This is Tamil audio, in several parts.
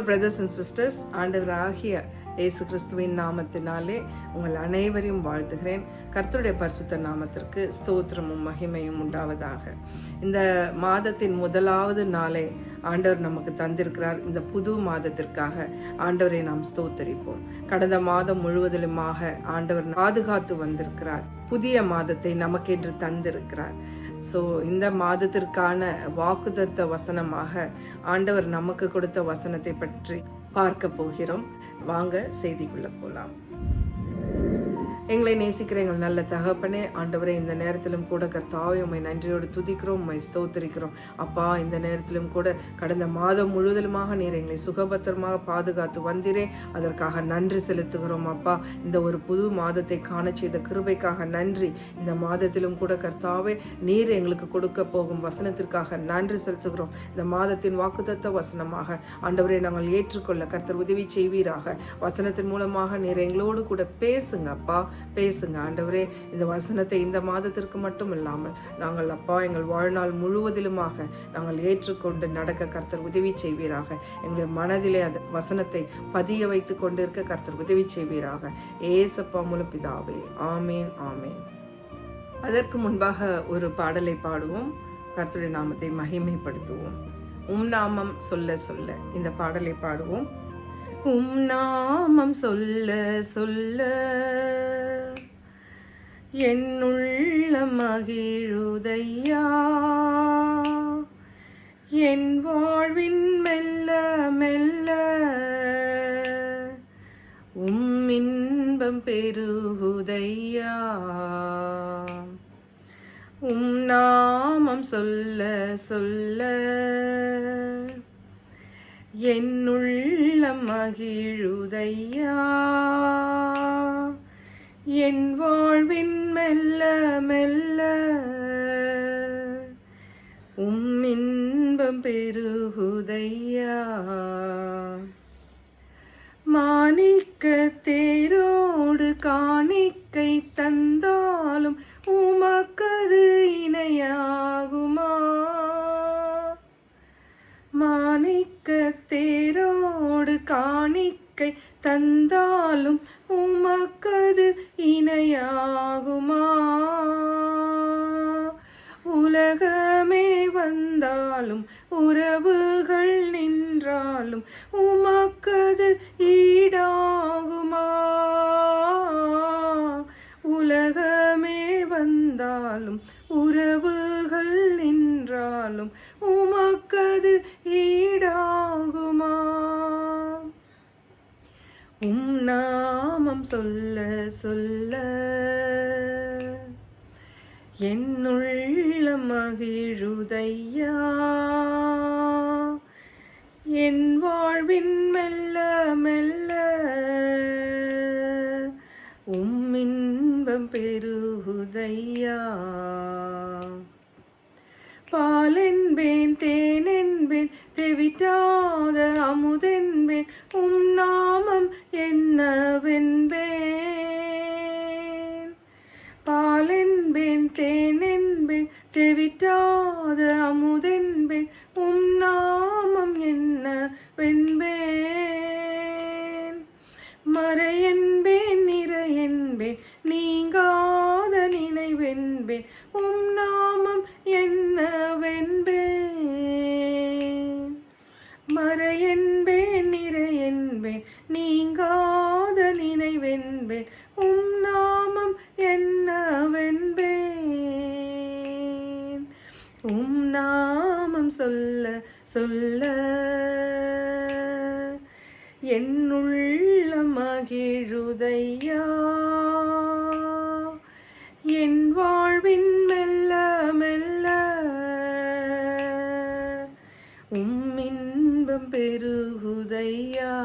லோர் பிரதர்ஸ் அண்ட் சிஸ்டர்ஸ் ஆண்டவராகிய இயேசு கிறிஸ்துவின் நாமத்தினாலே உங்கள் அனைவரையும் வாழ்த்துகிறேன். கர்த்தருடைய பரிசுத்த நாமத்திற்கு ஸ்தோத்திரமும் மகிமையும் உண்டாவதாக. இந்த மாதத்தின் முதலாவது நாளை ஆண்டவர் நமக்கு தந்திருக்கிறார். இந்த புது மாதத்திற்காக ஆண்டவரை நாம் ஸ்தோத்தரிப்போம். கடந்த மாதம் முழுவதிலுமாக ஆண்டவர் பாதுகாத்து வந்திருக்கிறார். புதிய மாதத்தை நமக்கென்று தந்திருக்கிறார். ஸோ இந்த மாதத்திற்கான வாக்குதத்த வசனமாக ஆண்டவர் நமக்கு கொடுத்த வசனத்தை பற்றி பார்க்க போகிறோம். வாங்க செய்திக்குள்ள போலாம். எங்களை நேசிக்கிற எங்கள் நல்ல தகப்பனே ஆண்டவரே இந்த நேரத்திலும் கூட கர்த்தாவை உண்மை நன்றியோடு துதிக்கிறோம் உண்மை ஸ்தோத்திரிக்கிறோம். அப்பா இந்த நேரத்திலும் கூட கடந்த மாதம் முழுவதுமாக நீர் எங்களை சுகபத்திரமாக பாதுகாத்து வந்திரே. அதற்காக நன்றி செலுத்துகிறோம் அப்பா. இந்த ஒரு புது மாதத்தை காண செய்த கிருபைக்காக நன்றி. இந்த மாதத்திலும் கூட கர்த்தாவே நீர் எங்களுக்கு கொடுக்க போகும் வசனத்திற்காக நன்றி செலுத்துகிறோம். இந்த மாதத்தின் வாக்குத்தத்த வசனமாக ஆண்டவரை நாங்கள் ஏற்றுக்கொள்ள கர்த்தர் உதவி செய்வீராக. வசனத்தின் மூலமாக நீர் எங்களோடு கூட பேசுங்க அப்பா. பேசுங்க. ஆண்டவரே இந்த வசனத்தை இந்த மாதத்திற்கு மட்டும் இல்லாமல் நாங்கள் அப்பா எங்கள் வாழ்நாள் முழுவதிலுமாக நாங்கள் ஏற்றுக்கொண்டு நடக்க கர்த்தர் உதவி செய்வீராக. எங்களுடைய மனதிலே அந்த வசனத்தை பதிய வைத்து கொண்டிருக்க கர்த்தர் உதவி செய்வீராக. ஏசப்பா மூலம் பிதாவே. ஆமேன் ஆமேன். அதற்கு முன்பாக ஒரு பாடலை பாடுவோம். கர்த்தருடைய நாமத்தை மகிமைப்படுத்துவோம். உம் நாமம் சொல்ல சொல்ல இந்த பாடலை பாடுவோம். உம் நாமம் சொல்ல சொல்ல. என்னுள்ள மகிழுதையா? என் வாழ்வின் மெல்ல மெல்ல. உம் இன்பம் பெருகுதையா? உம் நாமம் சொல்ல சொல்ல. என்னுள்ள மகிழுதையா? என் வாழ்வின் மெல்ல மெல்ல உம் இன்பம் பெருகுதையா? மாணிக்க தேரோடு காணிக்கை தந்தாலும் உமக்கு காணிக்கை தந்தாலும் உமக்கது இணையாகுமா? உலகமே வந்தாலும் உறவுகள் நின்றாலும் உமக்கது ஈடாகுமா? உலகமே வந்தாலும் உறவுகள் நின்றாலும் உமக்கது ஈடாகுமா? உம் நாமம் சொல்ல சொல்ல. என்னுள்ள மகிழுதையா? என் வாழ்வின் மெல்ல மெல்ல. உம் இன்பம் பெருகுதையா? பாலென்பேன் தேனென்பேன் தெவிட்டாத அமுதென்பேன் உம் நாமம் என்னவென்பேன். பாலென்பேன் தேனென்பேன் தெவிட்டாத அமுதென்பேன் உம் நாமம் என்னவென்பேன். மறையென்பேன் நிறையென்பேன் நீங்காத நினைவென்பேன் உம் சொல்ல சொல்ல. என்னுள்ள மகிழுதையா? என் வாழ்வின் மெல்ல மெல்ல. உம்மின்பம் பெருகுதையா?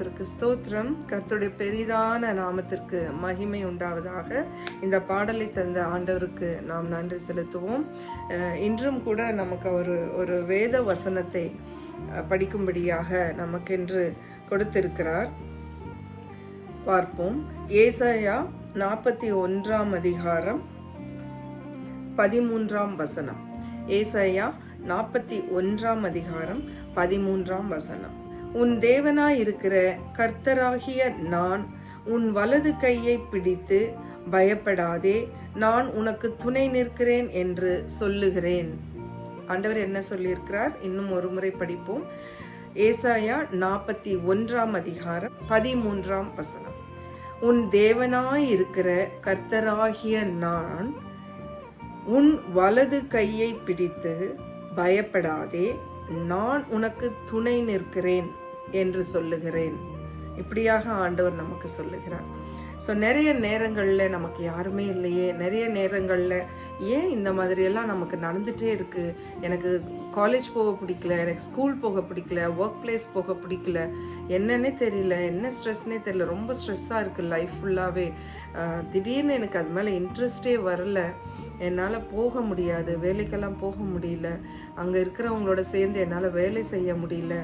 நாமத்திற்கு ஸ்தோத்திரம். கர்த்தருடைய பெரிதான நாமத்திற்கு மகிமை உண்டாவதாக இந்த பாடலை தந்த ஆண்டவருக்கு நாம் நன்றி செலுத்துவோம். அஹ் இன்றும் கூட நமக்கு ஒரு ஒரு வேத வசனத்தை படிக்கும்படியாக நமக்கென்று கொடுத்திருக்கிறார். பார்ப்போம். ஏசாயா நாற்பத்தி ஒன்றாம் அதிகாரம் பதிமூன்றாம் வசனம். ஏசாயா நாற்பத்தி ஒன்றாம் அதிகாரம் பதிமூன்றாம் வசனம். உன் தேவனாயிருக்கிற கர்த்தராகிய நான் உன் வலது கையை பிடித்து பயப்படாதே நான் உனக்கு துணை நிற்கிறேன் என்று சொல்லுகிறேன். ஆண்டவர் என்ன சொல்லியிருக்கிறார்? இன்னும் ஒரு முறை படிப்போம். ஏசாயா நாற்பத்தி ஒன்றாம் அதிகாரம் பதிமூன்றாம் வசனம். உன் தேவனாயிருக்கிற கர்த்தராகிய நான் உன் வலது கையை பிடித்து பயப்படாதே நான் உனக்கு துணை நிற்கிறேன். என்று சொல்லுகிறேன். இப்படியாக ஆண்டவர் நமக்கு சொல்லுகிறார். ஸோ நிறைய நேரங்களில் நமக்கு யாருமே இல்லையே. நிறைய நேரங்களில் ஏன் இந்த மாதிரியெல்லாம் நமக்கு நடந்துகிட்டே இருக்குது எனக்கு காலேஜ் போக பிடிக்கல எனக்கு ஸ்கூல் போக பிடிக்கல ஒர்க் பிளேஸ் போக பிடிக்கல. என்னன்னே தெரியல என்ன ஸ்ட்ரெஸ்னே தெரியல. ரொம்ப ஸ்ட்ரெஸ்ஸாக இருக்குது லைஃப் ஃபுல்லாகவே திடீர்னு எனக்கு அது மேலே இன்ட்ரெஸ்டே வரல. என்னால் போக முடியாது வேலைக்கெல்லாம் போக முடியல. அங்கே இருக்கிறவங்களோட சேர்ந்து என்னால் வேலை செய்ய முடியல.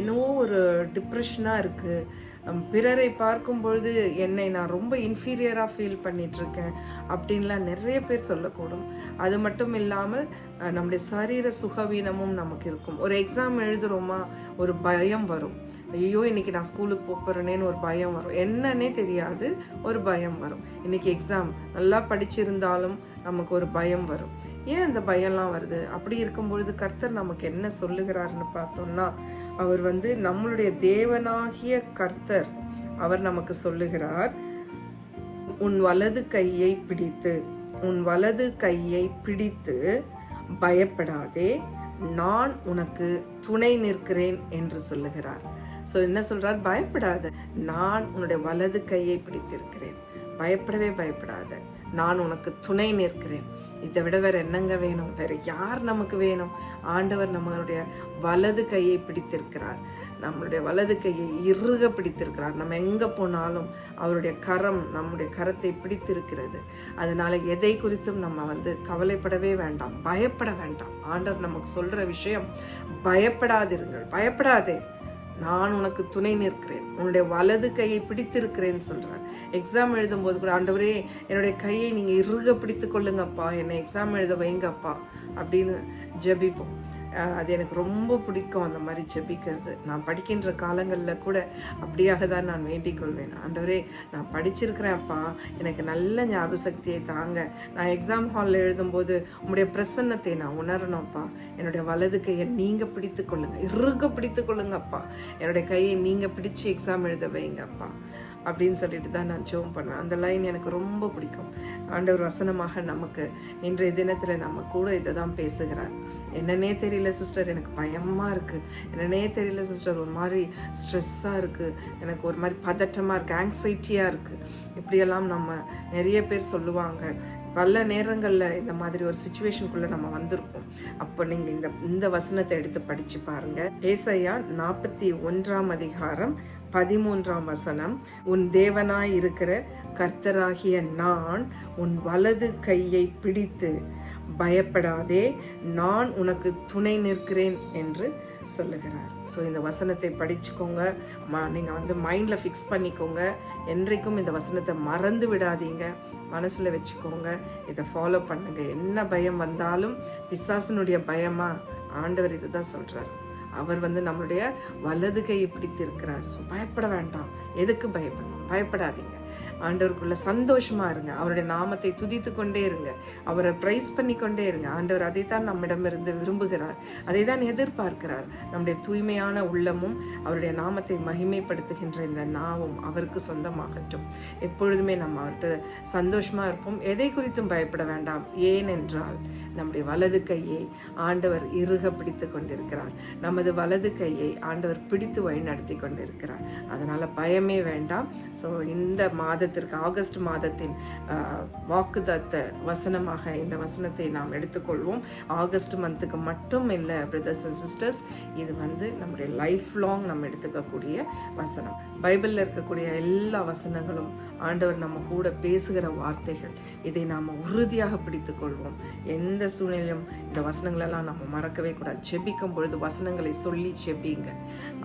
என்னவோ ஒரு டிப்ரெஷனாக இருக்குது பிறரை பார்க்கும் பொழுது என்னை நான் ரொம்ப இன்ஃபீரியராக ஃபீல் பண்ணிகிட்ருக்கேன் அப்படின்லாம் நிறைய பேர் சொல்லக்கூடும். அது மட்டும் இல்லாமல் நம்முடைய சரீர பலவீனமும் நமக்கு இருக்கும். ஒரு எக்ஸாம் எழுதுகிறோமா ஒரு பயம் வரும். ஐயோ இன்னைக்கு நான் ஸ்கூலுக்கு போகிறேனேன்னு ஒரு பயம் வரும். என்னன்னே தெரியாது ஒரு பயம் வரும். இன்னைக்கு எக்ஸாம் நல்லா படிச்சிருந்தாலும் நமக்கு ஒரு பயம் வரும். ஏன் அந்த பயம்லாம் வருது? அப்படி இருக்கும் பொழுது கர்த்தர் நமக்கு என்ன சொல்லுகிறாருன்னு பார்த்தோம்னா அவர் வந்து நம்மளுடைய தேவனாகிய கர்த்தர் அவர் நமக்கு சொல்லுகிறார் உன் வலது கையை பிடித்து உன் வலது கையை பிடித்து பயப்படாதே நான் உனக்கு துணை நிற்கிறேன் என்று சொல்லுகிறார். ஸோ என்ன சொல்றார்? பயப்படாத. நான் உன்னுடைய வலது கையை பிடித்திருக்கிறேன். பயப்படவே பயப்படாத. நான் உனக்கு துணை நிற்கிறேன். இதை விட வேற என்னங்க வேணும்? வேற யார் நமக்கு வேணும்? ஆண்டவர் நம்மளுடைய வலது கையை பிடித்திருக்கிறார். நம்மளுடைய வலது கையை இறுக பிடித்திருக்கிறார். நம்ம எங்க போனாலும் அவருடைய கரம் நம்முடைய கரத்தை பிடித்திருக்கிறது. அதனால எதை குறித்தும் நம்ம வந்து கவலைப்படவே வேண்டாம். பயப்பட வேண்டாம். ஆண்டவர் நமக்கு சொல்ற விஷயம் பயப்படாதிருங்கள். பயப்படாதே. நான் உனக்கு துணை நிற்கிறேன். உன்னுடைய வலது கையை பிடித்திருக்கிறேன்னு சொல்கிறார் எக்ஸாம் எழுதும்போது கூட ஆண்டவரே என்னுடைய கையை நீங்கள் இறுக பிடித்து கொள்ளுங்கப்பா. என்னை எக்ஸாம் எழுத வைங்கப்பா. அப்படின்னு ஜபிப்போம். அது எனக்கு ரொம்ப பிடிக்கும் அந்த மாதிரி ஜெபிக்கிறது. நான் படிக்கின்ற காலங்களில் கூட அப்படியாக தான் நான் வேண்டிக் கொள்வேன். ஆண்டவரே நான் படிச்சிருக்கிறேன்ப்பா எனக்கு நல்ல ஞாபக சக்தியை தாங்க. நான் எக்ஸாம் ஹாலில் எழுதும்போது உங்களுடைய பிரசன்னத்தை நான் உணரணும்ப்பா என்னுடைய வலது கையை நீங்கள் பிடித்து கொள்ளுங்கள் இறுக பிடித்து கொள்ளுங்கப்பா என்னுடைய கையை நீங்கள் பிடிச்சி எக்ஸாம் எழுத வைங்கப்பா அப்படின்னு சொல்லிட்டு தான் நான் ஜோம் பண்ணுவேன். அந்த லைன் எனக்கு ரொம்ப பிடிக்கும். ஆண்டவர் வசனமாக நமக்கு இன்றைய தினத்தில் நம்ம கூட இதை தான் பேசுகிறார். என்னன்னே தெரியல சிஸ்டர் எனக்கு பயமாக இருக்குது என்னன்னே தெரியல சிஸ்டர் ஒரு மாதிரி ஸ்ட்ரெஸ்ஸாக இருக்குது எனக்கு ஒரு மாதிரி பதட்டமாக இருக்குது ஆங்ஸைட்டியாக இருக்குது இப்படியெல்லாம் நம்ம நிறைய பேர் சொல்லுவாங்க. பல நேரங்களில் இந்த மாதிரி ஒரு சுச்சுவேஷனுக்குள்ளே நம்ம வந்திருப்போம் அப்போ நீங்கள் இந்த இந்த வசனத்தை எடுத்து படித்து பாருங்க. ஏசையா நாற்பத்தி ஒன்றாம் அதிகாரம் பதிமூன்றாம் வசனம். உன் தேவனாய் இருக்கிற கர்த்தராகிய நான் உன் வலது கையை பிடித்து பயப்படாதே. நான் உனக்கு துணை நிற்கிறேன் என்று சொல்லுகிறார். ஸோ இந்த வசனத்தை படிச்சுக்கோங்க. ம நீங்கள் வந்து மைண்டில் ஃபிக்ஸ் பண்ணிக்கோங்க. என்றைக்கும் இந்த வசனத்தை மறந்து விடாதீங்க. மனசில் வச்சுக்கோங்க. இதை ஃபாலோ பண்ணுங்கள் என்ன பயம் வந்தாலும் பிசாசனுடைய பயமா? ஆண்டவர் இதுதான் சொல்கிறார் அவர் வந்து நம்மளுடைய வலது கையை பிடித்திருக்கிறார் ஸோ பயப்பட வேண்டாம். எதுக்கு பயப்படணும்? பயப்படாதீங்க. ஆண்டவருக்குள்ள சந்தோஷமா இருங்க. அவருடைய நாமத்தை துதித்து கொண்டே இருங்க. அவரை பிரைஸ் பண்ணி கொண்டே இருங்க. ஆண்டவர் அதை தான் நம்மிடமிருந்து விரும்புகிறார். அதை தான் எதிர்பார்க்கிறார். நம்முடைய தூய்மையான உள்ளமும் அவருடைய நாமத்தை மகிமைப்படுத்துகின்ற இந்த நாவும் அவருக்கு சொந்தமாகட்டும். எப்பொழுதுமே நம்ம அவர்கிட்ட சந்தோஷமா இருப்போம். எதை குறித்தும் பயப்பட வேண்டாம். ஏனென்றால் நம்முடைய வலது கையை ஆண்டவர் இறுக பிடித்து கொண்டிருக்கிறார். நமது வலது கையை ஆண்டவர் பிடித்து வழி நடத்தி கொண்டிருக்கிறார். அதனால பயமே வேண்டாம். ஸோ இந்த மாதத்திற்கு ஆகஸ்ட் மாதத்தின் வாக்குதத்த வசனமாக இந்த வசனத்தை நாம் எடுத்துக்கொள்வோம். ஆகஸ்ட் மந்த்துக்கு மட்டும் இல்லை பிரதர்ஸ் அண்ட் சிஸ்டர்ஸ் இது வந்து நம்முடைய லைஃப் லாங் நம்ம எடுத்துக்கக்கூடிய வசனம். பைபிளில் இருக்கக்கூடிய எல்லா வசனங்களும் ஆண்டவர் நம்ம கூட பேசுகிற வார்த்தைகள் இதை நாம் உறுதியாக பிடித்துக் கொள்வோம் எந்த சூழ்நிலையும் இந்த வசனங்களெல்லாம் நம்ம மறக்கவே கூடாது. ஜெபிக்கும் பொழுது வசனங்களை சொல்லி ஜெபிங்க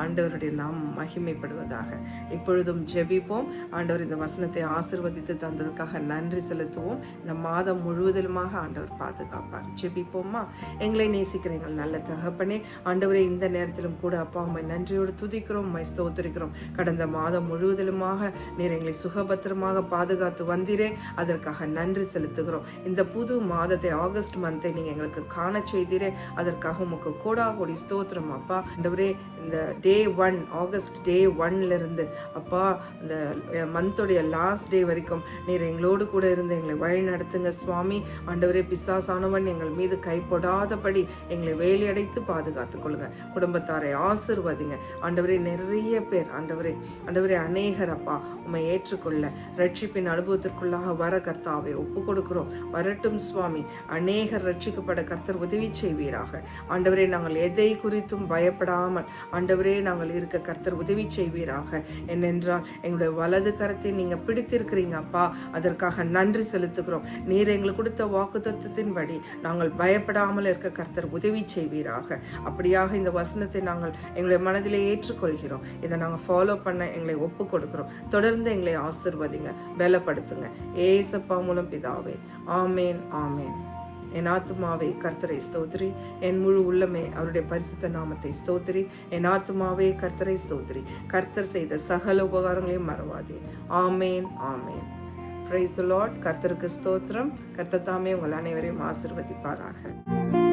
ஆண்டவருடைய நாம் மகிமைப்படுவதாக. இப்பொழுதும் ஜெபிப்போம். ஆண்டவர் இந்த வசனத்தை ஆசிர்வதித்து தந்ததுக்காக நன்றி செலுத்துவோம். இந்த மாதம் முழுவதிலுமாக ஆண்டவர் பாதுகாப்பார். ஜெபிப்போமா? எங்களை நேசிக்கிற எங்கள் நல்ல தகப்பனே ஆண்டவரே இந்த நேரத்திலும் கூட அப்பா அம்மை நன்றியோடு துதிக்கிறோம் மை ஸ்தோத்திரிக்கிறோம். கடந்த மாதம் முழுவதிலுமாக நீர் எங்களை சுகபத்திரமாக பாதுகாத்து வந்தீரே. அதற்காக நன்றி செலுத்துகிறோம். இந்த புது மாதத்தை ஆகஸ்ட் மந்த்தை நீங்கள் எங்களுக்கு காண செய்தீரே. அதற்காக உமக்கு கோடா கோடி ஸ்தோத்திரம் அப்பா. ஆண்டவரே இந்த டே ஒன் ஆகஸ்ட் டே ஒன்ல இருந்து அப்பா இந்த மந்தோடைய லாஸ்ட் டே வரைக்கும் நீர் எங்களோடு கூட இருந்து எங்களை வழி நடத்துங்க. சுவாமி ஆண்டவரே பிசாசானவன் எங்கள் மீது கைப்படாதபடி எங்களை வேலையடைத்து பாதுகாத்து கொள்ளுங்க. குடும்பத்தாரை ஆசிர்வதிங்க. ஆண்டவரே நிறைய பேர் ஆண்டவரே ஆண்டவரே அநேகர் அப்பா உண்மை ஏற்றுக்கொள்ள ரட்சிப்பின் அனுபவத்திற்குள்ளாக வர கர்த்தாவை ஒப்பு கொடுக்கிறோம். வரட்டும் சுவாமி அநேகர் ரட்சிக்கப்பட கர்த்தர் உதவி செய்வீராக. ஆண்டவரே நாங்கள் எதை குறித்தும் பயப்படாமல் ஆண்டவரே நாங்கள் இருக்க கர்த்தர் உதவி செய்வீராக. என்னென்றால் எங்களுடைய வலது கரத்தை நீங்கள் பிடித்திருக்கிறீங்க அப்பா. அதற்காக நன்றி செலுத்துகிறோம். நீர் எங்களுக்கு கொடுத்த வாக்குத்தத்தின்படி நாங்கள் பயப்படாமல் இருக்க கர்த்தர் உதவி செய்வீராக. அப்படியாக இந்த வசனத்தை நாங்கள் எங்களுடைய மனதிலே ஏற்றுக்கொள்கிறோம். இதை நாங்கள் ஃபாலோ பண்ண எங்களை ஒப்பு கொடுக்கிறோம் தொடர்ந்து எங்களை ஆசிர்வதிங்க பலப்படுத்துங்க. ஏசப்பா மூலம் பிதாவே. ஆமேன் ஆமேன். என் ஆத்மாவே கர்த்தரை ஸ்தோத்திரி. என் முழு உள்ளமே அவருடைய பரிசுத்த நாமத்தை ஸ்தோத்திரி. என் ஆத்மாவே கர்த்தரை ஸ்தோத்திரி. கர்த்தர் செய்த சகல உபகாரங்களையும் மறவாதே. ஆமேன் ஆமேன். பிரைஸ் லார்ட் கர்த்தருக்கு ஸ்தோத்திரம். கர்த்தர் தாமே உங்கள் அனைவரையும் ஆசிர்வதிப்பாராக.